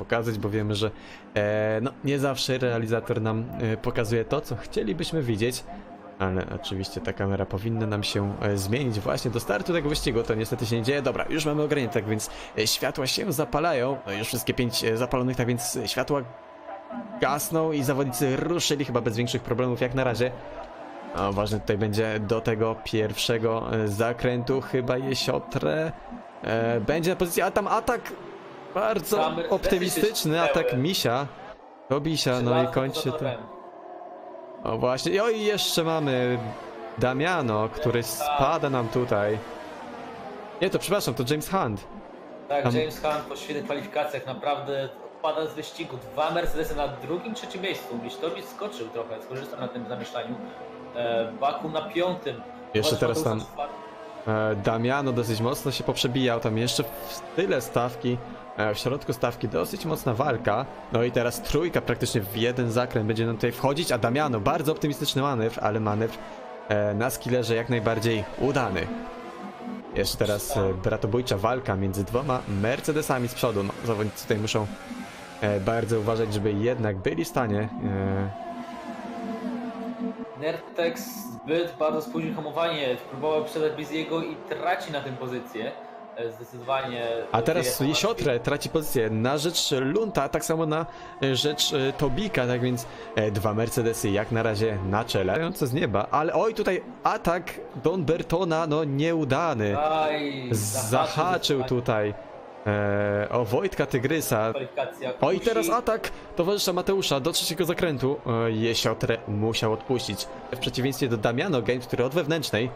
pokazać, bo wiemy, że e, no, nie zawsze realizator nam e, pokazuje to, co chcielibyśmy widzieć. Ale oczywiście ta kamera powinna nam się e, zmienić właśnie do startu tego wyścigu. To niestety się nie dzieje. Dobra, już mamy ograniczenie, tak więc e, światła się zapalają. No, już wszystkie pięć e, zapalonych, tak więc światła gasną i zawodnicy ruszyli chyba bez większych problemów jak na razie. A ważne tutaj będzie do tego pierwszego zakrętu chyba jesiotre. E, będzie na pozycji, a tam atak bardzo Mercedesy optymistyczny, się atak śmiały. Misia. No i kończy to. O właśnie, o i jeszcze mamy Damiano, który spada nam tutaj. Nie, to przepraszam, to James Hunt. Tak, Tam- James Hunt po świetnych kwalifikacjach naprawdę odpada z wyścigu. Dwa Mercedesy na drugim, trzecim miejscu. Lisztowicz skoczył trochę, skorzystał na tym zamieszaniu. E, Baku na piątym. Jeszcze teraz tam Damiano dosyć mocno się poprzebijał, tam jeszcze w tyle stawki, e, w środku stawki dosyć mocna walka. No i teraz trójka praktycznie w jeden zakręt będzie nam tutaj wchodzić, a Damiano bardzo optymistyczny manewr, ale manewr e, na skillerze jak najbardziej udany. Jeszcze teraz e, bratobójcza walka między dwoma Mercedesami z przodu. No, zawodnicy tutaj muszą e, bardzo uważać, żeby jednak byli w stanie e, Nertex zbyt bardzo spóźnił hamowanie. Próbował sprzedać Biziego i traci na tym pozycję. E, Zdecydowanie. A teraz Jesiotre traci pozycję na rzecz Lunta, tak samo na e, rzecz e, Tobika, tak więc dwa Mercedesy jak na razie na czele. Ladające z nieba, ale oj tutaj atak Don Bertona, no nieudany. Aj, Zahaczył tutaj e, o Wojtka Tygrysa. Oj teraz atak towarzysza Mateusza do trzeciego zakrętu. E, Jesiotre musiał odpuścić. W przeciwieństwie do Damiano Games, który od wewnętrznej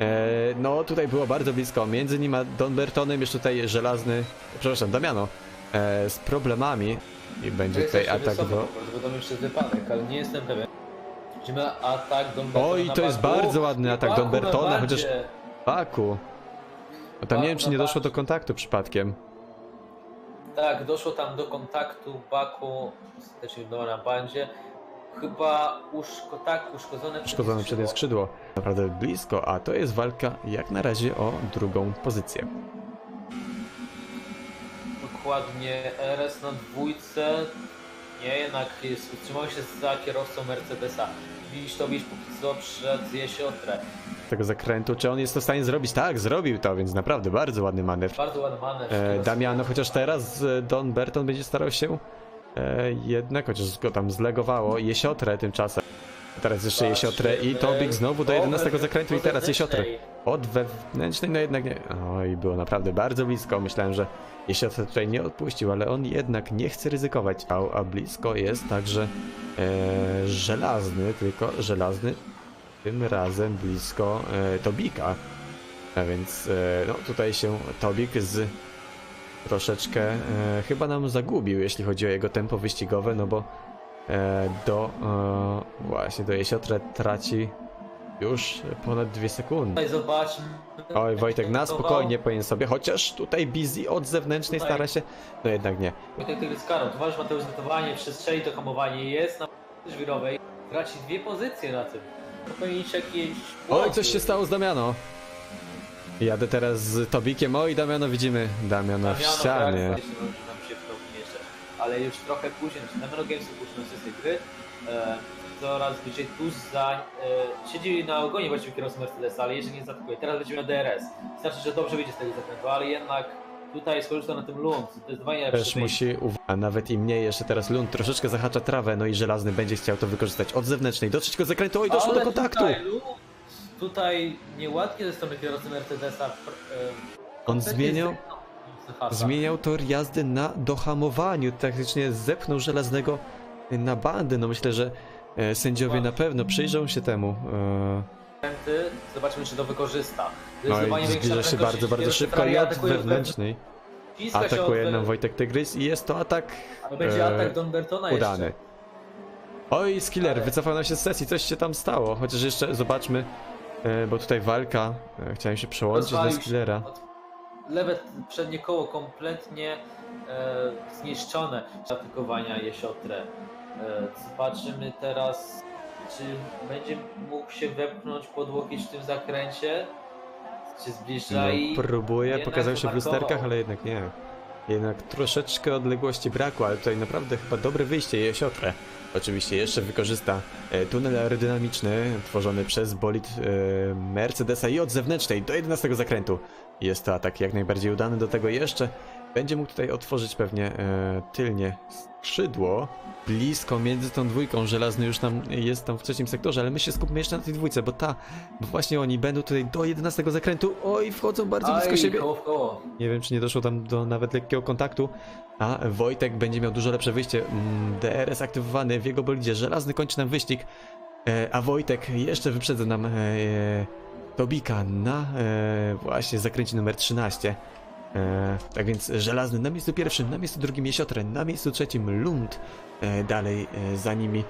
E, no tutaj było bardzo blisko. Między nim a Don Bertonem jeszcze tutaj żelazny, przepraszam, Damiano e, z problemami i będzie jest tutaj atak do... bo tam jeszcze wypadek, ale nie jestem pewien. Atak Don Bertona Oj, to jest Baku. bardzo ładny atak Baku Don na Bertona, chociaż Baku. No tam nie wiem, czy nie doszło do kontaktu przypadkiem. Tak, doszło tam do kontaktu Baku, też była na bandzie. Chyba uszko, tak, uszkodzone Uszkodzone przednie skrzydło. Naprawdę blisko, a to jest walka jak na razie o drugą pozycję. Dokładnie, RS na dwójce. Nie, jednak utrzymał się za kierowcą Mercedesa. Wisztowicz póki co przed Jesiotrę. Tego zakrętu, czy on jest to w stanie zrobić? Tak, zrobił to, więc naprawdę bardzo ładny manewr. Bardzo ładny manewr. E, Damiano, chociaż teraz e, Don Berton będzie starał się e, jednak, chociaż go tam zlegowało, Jesiotre tymczasem. Teraz jeszcze Jesiotre i Tobik znowu do 11 zakrętu i teraz Jesiotre. Od wewnętrznej, no jednak nie. Oj, było naprawdę bardzo blisko. Myślałem, że Jesiotre tutaj nie odpuścił, ale on jednak nie chce ryzykować. A, a blisko jest także e, żelazny, tylko żelazny tym razem blisko e, Tobika. A więc e, no, tutaj się Tobik z troszeczkę e, chyba nam zagubił, jeśli chodzi o jego tempo wyścigowe, no bo do e, właśnie do Jesiotre traci już ponad dwie sekundy. Zobaczmy. Oj, Wojtek, na spokojnie powinien sobie, chociaż tutaj Busy od zewnętrznej Tutaj. stara się, no jednak nie. Wojtek Tygrys Karol, towarzysz Mateusz znotowanie, przestrzeli to hamowanie, jest na żwirowej. Traci dwie pozycje na tym. Popełnić jakieś Oj, coś się stało z Damiano. Jadę teraz z Tobikiem, oj Damiano widzimy, Damiano w Damiano ścianie. Krax, jeśli nam się wrobi jeszcze, ale już trochę później, znaczy Damiano Games upuszczony z tej gry. E, coraz bliżej tu za... E, siedzi na ogonie właściwie kierowcy Mercedesa, ale jeszcze nie zaatakuje. Teraz będziemy na DRS. Znaczy, że dobrze wyjdzie z tego zakrętu, ale jednak tutaj skorzystał na tym Lund. Zdecydowanie Też musi, uw- a nawet i mniej, jeszcze teraz Lund troszeczkę zahacza trawę, no i Żelazny będzie chciał to wykorzystać od zewnętrznej do trzeciego zakrętu, oj doszło Ale do kontaktu! Tutaj, Lund, tutaj nieładnie ze strony kierowcy Mercedesa. e, On kompletnie zmieniał, tor jazdy na dohamowaniu, taktycznie zepchnął Żelaznego na bandy, no myślę, że e, sędziowie na pewno przyjrzą się temu. E. Zobaczymy, czy to wykorzysta. no i zbliża się bardzo, bardzo szybko i od atakuje wewnętrznej atakuje nam Wojtek Tygrys i jest to atak To będzie e, atak Don Bertona udany. Oj, Skiller, wycofał nam się z sesji, coś się tam stało, chociaż jeszcze zobaczmy, bo tutaj walka, chciałem się przełączyć na. Skillera. Lewe przednie koło kompletnie e, zniszczone atakowania Jesiotre. E, zobaczymy teraz, czy będzie mógł się wepchnąć pod łokieć w tym zakręcie. Czy zbliża No, i próbuje, pokazał się w lusterkach, ale jednak nie. Jednak troszeczkę odległości brakło, ale tutaj naprawdę chyba dobre wyjście Jesiotre. Oczywiście jeszcze wykorzysta e, tunel aerodynamiczny tworzony przez bolid e, Mercedesa i od zewnętrznej do 11 zakrętu. Jest to atak jak najbardziej udany, do tego jeszcze będzie mógł tutaj otworzyć pewnie e, tylnie skrzydło. Blisko między tą dwójką, żelazny już tam jest tam w trzecim sektorze, ale my się skupmy jeszcze na tej dwójce, bo ta, bo właśnie oni będą tutaj do 11 zakrętu. Oj, wchodzą bardzo blisko Aj, siebie. koło koło. Nie wiem, czy nie doszło tam do nawet lekkiego kontaktu. A Wojtek będzie miał dużo lepsze wyjście. Mm, DRS aktywowany w jego bolidzie. Żelazny kończy nam wyścig. E, a Wojtek jeszcze wyprzedza nam e, Tobika na e, właśnie zakręcie numer 13. E, tak więc Żelazny na miejscu pierwszym, na miejscu drugim Jesiotren, na miejscu trzecim Lund. E, dalej e, za nimi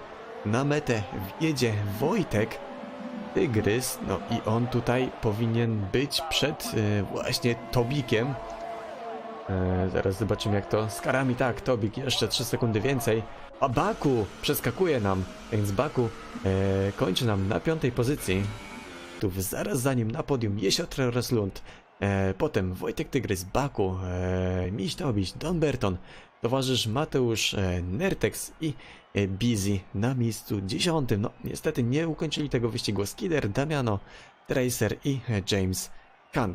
na metę wjedzie Wojtek. Tygrys, no i on tutaj powinien być przed e, właśnie Tobikiem. E, zaraz zobaczymy jak to z karami. Tak, Tobik jeszcze 3 sekundy więcej. A Baku przeskakuje nam, więc Baku e, kończy nam na piątej pozycji. Tu zaraz za nim na podium Jesiotr oraz Lund. E, potem Wojtek Tygrys, Baku, e, Miś Tobiś, Don Berton, towarzysz Mateusz e, Nertex i e, Busy na miejscu dziesiątym. No niestety nie ukończyli tego wyścigu Skider, Damiano, Tracer i James Hunt.